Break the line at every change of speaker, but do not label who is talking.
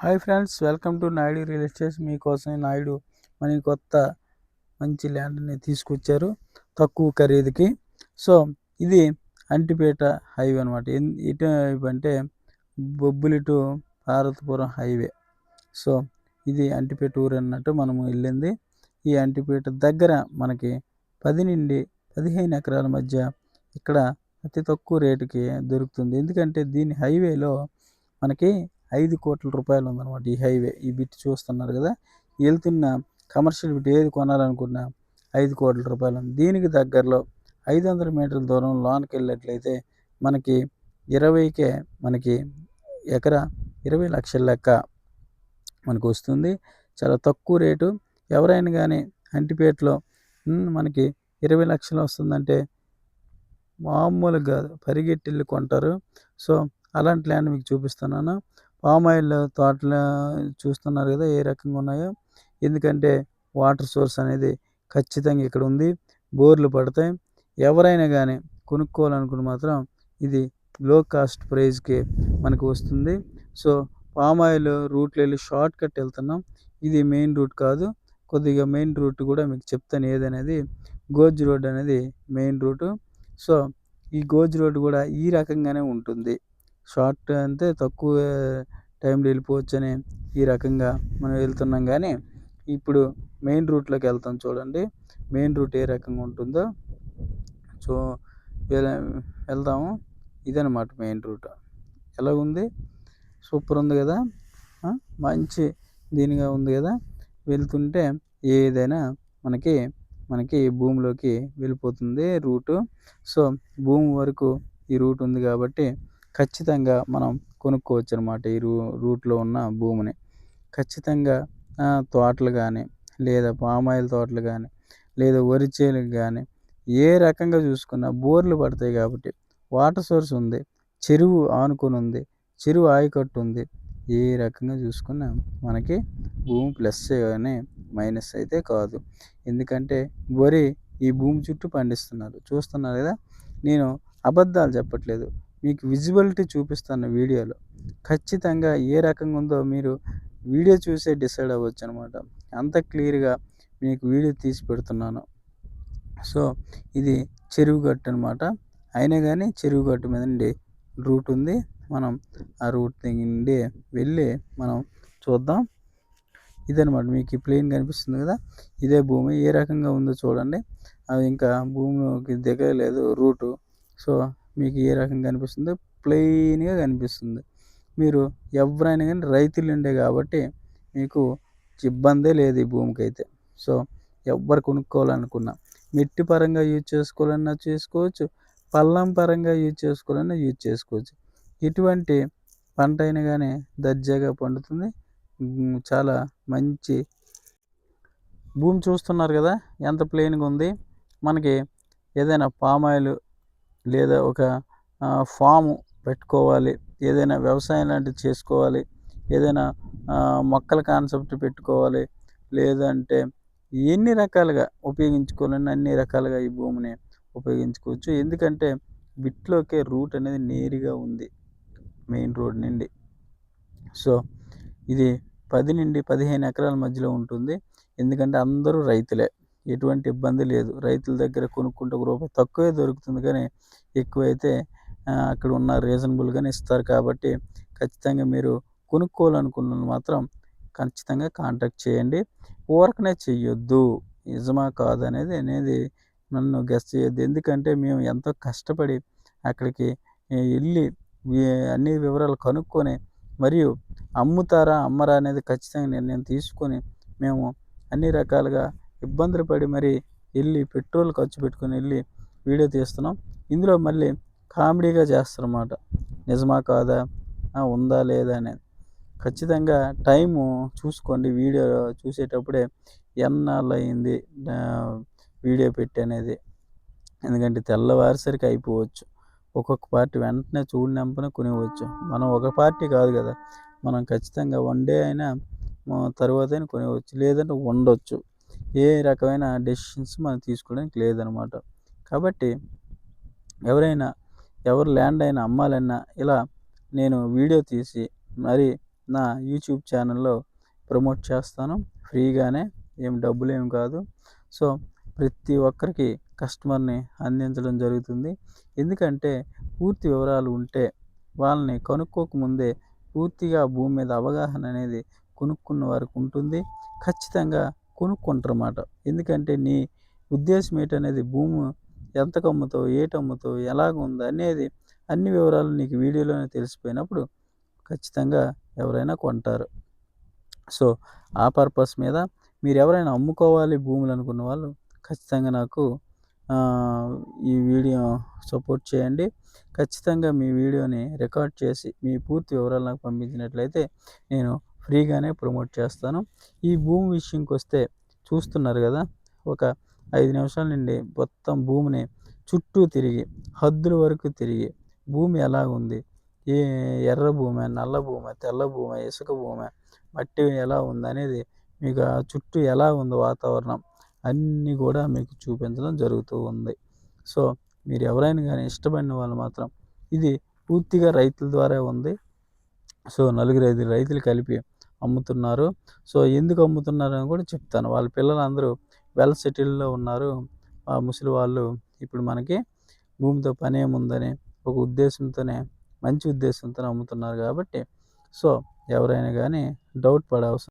Hi friends welcome to Naidu real estates మీకోసం నాయుడు మన కొత్త మంచి ల్యాండ్ని తీసుకొచ్చారు తక్కువ ఖరీదుకి. సో ఇది అంటిపేట హైవే అనమాట ఇటు అంటే Bobbili to Bharatapuram highway. So ఇది అంటిపేట ఊరు అన్నట్టు మనము వెళ్ళింది. ఈ అంటిపేట దగ్గర మనకి పది నుండి పదిహేను ఎకరాల మధ్య ఇక్కడ అతి తక్కువ రేటుకి దొరుకుతుంది. ఎందుకంటే దీని హైవేలో మనకి ఐదు కోట్ల రూపాయలు ఉందన్నమాట ఈ హైవే. ఈ బిట్ చూస్తున్నారు కదా? వెళ్తున్న కమర్షియల్ బిట్ ఏది కొనాలనుకున్నా ఐదు కోట్ల రూపాయలు ఉంది. దీనికి దగ్గరలో ఐదు వందల మీటర్ల దూరం లోనికి వెళ్ళినట్లయితే మనకి ఇరవైకే మనకి ఎకరా ఇరవై లక్షల లెక్క మనకు వస్తుంది. చాలా తక్కువ రేటు. ఎవరైనా కానీ అంటిపేటలో మనకి ఇరవై లక్షలు వస్తుందంటే మామూలుగా పరిగెట్టి వెళ్ళి కొంటారు. సో అలాంటి ల్యాండ్ మీకు చూపిస్తున్నాను. పామాయిల్ తోటలు చూస్తున్నారు కదా ఏ రకంగా ఉన్నాయో. ఎందుకంటే వాటర్ సోర్స్ అనేది ఖచ్చితంగా ఇక్కడ ఉంది. బోర్లు పడతాయి. ఎవరైనా కానీ కొనుక్కోవాలనుకుని మాత్రం ఇది లో కాస్ట్ ప్రైస్కి మనకు వస్తుంది. సో పామాయిల్ రూట్లో వెళ్ళి షార్ట్ కట్ వెళ్తున్నాం. ఇది మెయిన్ రూట్ కాదు. కొద్దిగా మెయిన్ రూట్ కూడా మీకు చెప్తాను ఏదనేది. గోజ్ రోడ్ అనేది మెయిన్ రూటు సో ఈ గోజ్ రోడ్ కూడా ఈ రకంగానే ఉంటుంది. షార్ట్ అంటే తక్కువ టైంలో వెళ్ళిపోవచ్చు అని ఈ రకంగా మనం వెళ్తున్నాం కానీ ఇప్పుడు మెయిన్ రూట్లోకి వెళ్తాం చూడండి. మెయిన్ రూట్ ఏ రకంగా ఉంటుందో సో వెళ్దాము ఇదనమాట మెయిన్ రూట్. ఎలా ఉంది సూపర్ ఉంది కదా? మంచి దీనిగా ఉంది కదా? వెళ్తుంటే ఏదైనా మనకి మనకి భూమిలోకి వెళ్ళిపోతుంది రూటు. సో భూమి వరకు ఈ రూట్ ఉంది కాబట్టి ఖచ్చితంగా మనం కొనుక్కోవచ్చు అనమాట ఈ రూ రూట్లో ఉన్న భూమిని. ఖచ్చితంగా తోటలు కానీ లేదా పామాయిల్ తోటలు కానీ లేదా వరి చేనులు కానీ ఏ రకంగా చూసుకున్నా బోర్లు పడతాయి కాబట్టి వాటర్ సోర్స్ ఉంది చెరువు ఆనుకొని ఉంది చెరువు ఆయకట్టు ఉంది ఏ రకంగా చూసుకున్నా మనకి భూమి ప్లస్ కానీ మైనస్ అయితే కాదు. ఎందుకంటే వరి ఈ భూమి చుట్టూ పండిస్తున్నారు. చూస్తున్నారు కదా? నేను అబద్ధాలు చెప్పట్లేదు. మీకు విజిబిలిటీ చూపిస్తాను వీడియోలో ఖచ్చితంగా ఏ రకంగా ఉందో మీరు వీడియో చూసే డిసైడ్ అవ్వచ్చు అనమాట అంత క్లియర్గా మీకు వీడియో తీసి పెడుతున్నాను. సో ఇది చెరువు గట్టు అనమాట అయినా కానీ చెరువు గట్టు మీద నుండి రూట్ ఉంది. మనం ఆ రూట్ నుండి వెళ్ళి మనం చూద్దాం. ఇదనమాట మీకు ప్లేన్ కనిపిస్తుంది కదా? ఇదే భూమి ఏ రకంగా ఉందో చూడండి. అది ఇంకా భూమికి దిగలేదు రూటు. సో మీకు ఏ రకంగా కనిపిస్తుందో ప్లెయిన్గా కనిపిస్తుంది. మీరు ఎవరైనా కానీ రైతులు ఉండే కాబట్టి మీకు ఇబ్బందే లేదు ఈ భూమికి అయితే సో ఎవ్వరు కొనుక్కోవాలనుకున్నా మిట్టి పరంగా యూజ్ చేసుకోవాలన్నా చేసుకోవచ్చు పల్లం పరంగా యూజ్ చేసుకోవాలన్నా యూజ్ చేసుకోవచ్చు. ఇటువంటి పంట అయినా కానీ దర్జాగా పండుతుంది. చాలా మంచి భూమి చూస్తున్నారు కదా ఎంత ప్లెయిన్గా ఉంది. మనకి ఏదైనా పామాయిల్ లేదా ఒక ఫాము పెట్టుకోవాలి ఏదైనా వ్యవసాయం లాంటిది చేసుకోవాలి ఏదైనా మొక్కల కాన్సెప్ట్ పెట్టుకోవాలి లేదంటే ఎన్ని రకాలుగా ఉపయోగించుకోవాలని అన్ని రకాలుగా ఈ భూమిని ఉపయోగించుకోవచ్చు. ఎందుకంటే బిట్లోకే రూట్ అనేది నేరుగా ఉంది మెయిన్ రోడ్ నుండి. సో ఇది పది నుండి పదిహేను ఎకరాల మధ్యలో ఉంటుంది. ఎందుకంటే అందరూ రైతులే. ఎటువంటి ఇబ్బంది లేదు. రైతుల దగ్గర కొనుక్కుంటే ఒక రూపాయి తక్కువే దొరుకుతుంది. కానీ ఎక్కువైతే అక్కడ ఉన్న రీజనబుల్గానే ఇస్తారు. కాబట్టి ఖచ్చితంగా మీరు కొనుక్కోవాలనుకున్న మాత్రం ఖచ్చితంగా కాంటాక్ట్ చేయండి. ఊరకనే చెయ్యొద్దు. నిజమా కాదు అనేది అనేది నన్ను గెస్ట్ చేయొద్దు. ఎందుకంటే మేము ఎంతో కష్టపడి అక్కడికి వెళ్ళి అన్ని వివరాలు కనుక్కొని మరియు అమ్ముతారా అమ్మరా అనేది ఖచ్చితంగా నిర్ణయం తీసుకొని మేము అన్ని రకాలుగా ఇబ్బందులు పడి మరి వెళ్ళి పెట్రోల్ ఖర్చు పెట్టుకొని వెళ్ళి వీడియో తీస్తున్నాం. ఇందులో మళ్ళీ కామెడీగా చేస్తారన్నమాట. నిజమా కాదా? ఉందా లేదా అనేది. ఖచ్చితంగా టైము చూసుకోండి వీడియో చూసేటప్పుడే ఎన్నాళ్ళు అయింది వీడియో పెట్టి అనేది. ఎందుకంటే తెల్లవారిసరికి అయిపోవచ్చు. ఒక్కొక్క పార్టీ వెంటనే చూడినంపనే కొనివచ్చు మనం ఒక పార్టీ కాదు కదా. మనం ఖచ్చితంగా వన్ డే అయినా తర్వాత అయినా కొనివచ్చు లేదంటే ఉండొచ్చు. ఏ రకమైన డెసిషన్స్ మనం తీసుకోవడానికి లేదనమాట. కాబట్టి ఎవరైనా ఎవరు ల్యాండ్ అయినా అమ్మాలన్నా ఇలా నేను వీడియో తీసి మరి నా యూట్యూబ్ ఛానల్లో ప్రమోట్ చేస్తాను. ఫ్రీగానే ఏం డబ్బులు ఏం కాదు. సో ప్రతి ఒక్కరికి కస్టమర్ని అందించడం జరుగుతుంది. ఎందుకంటే పూర్తి వివరాలు ఉంటే వాళ్ళని కనుక్కోకముందే పూర్తిగా భూమి మీద అవగాహన అనేది కొనుక్కున్న వారికి ఉంటుంది. ఖచ్చితంగా కొనుక్కుంటారన్నమాట. ఎందుకంటే నీ ఉద్దేశం ఏంటనేది భూమి ఎంతకు అమ్ముతావు ఏటి అమ్ముతావు ఎలాగ ఉంది అనేది అన్ని వివరాలు నీకు వీడియోలోనే తెలిసిపోయినప్పుడు ఖచ్చితంగా ఎవరైనా కొంటారు. సో ఆ పర్పస్ మీద మీరు ఎవరైనా అమ్ముకోవాలి భూములు అనుకున్న వాళ్ళు ఖచ్చితంగా నాకు ఈ వీడియో సపోర్ట్ చేయండి. ఖచ్చితంగా మీ వీడియోని రికార్డ్ చేసి మీ పూర్తి వివరాలు నాకు పంపించినట్లయితే నేను ఫ్రీగానే ప్రమోట్ చేస్తాను. ఈ భూమి విషయంకి వస్తే చూస్తున్నారు కదా ఒక ఐదు నిమిషాల నుండి మొత్తం భూమిని చుట్టూ తిరిగి హద్దుల వరకు తిరిగి భూమి ఎలా ఉంది ఏ ఎర్ర భూమి నల్ల భూమి తెల్ల భూమి ఇసుక భూమి మట్టి ఎలా ఉంది అనేది మీకు ఆ చుట్టూ ఎలా ఉంది వాతావరణం అన్నీ కూడా మీకు చూపించడం జరుగుతూ ఉంది. సో మీరు ఎవరైనా కానీ ఇష్టపడిన వాళ్ళు మాత్రం ఇది పూర్తిగా రైతుల ద్వారా ఉంది. సో నలుగురు ఐదు రైతులు కలిపి అమ్ముతున్నారు. సో ఎందుకు అమ్ముతున్నారు అని కూడా చెప్తాను. వాళ్ళ పిల్లలందరూ వెల్ సెటిల్డ్లో ఉన్నారు. ఆ ముసలి వాళ్ళు ఇప్పుడు మనకి భూమితో పని ఏముందని ఒక ఉద్దేశంతోనే మంచి ఉద్దేశంతో అమ్ముతున్నారు కాబట్టి. సో ఎవరైనా కానీ డౌట్ పడవసరం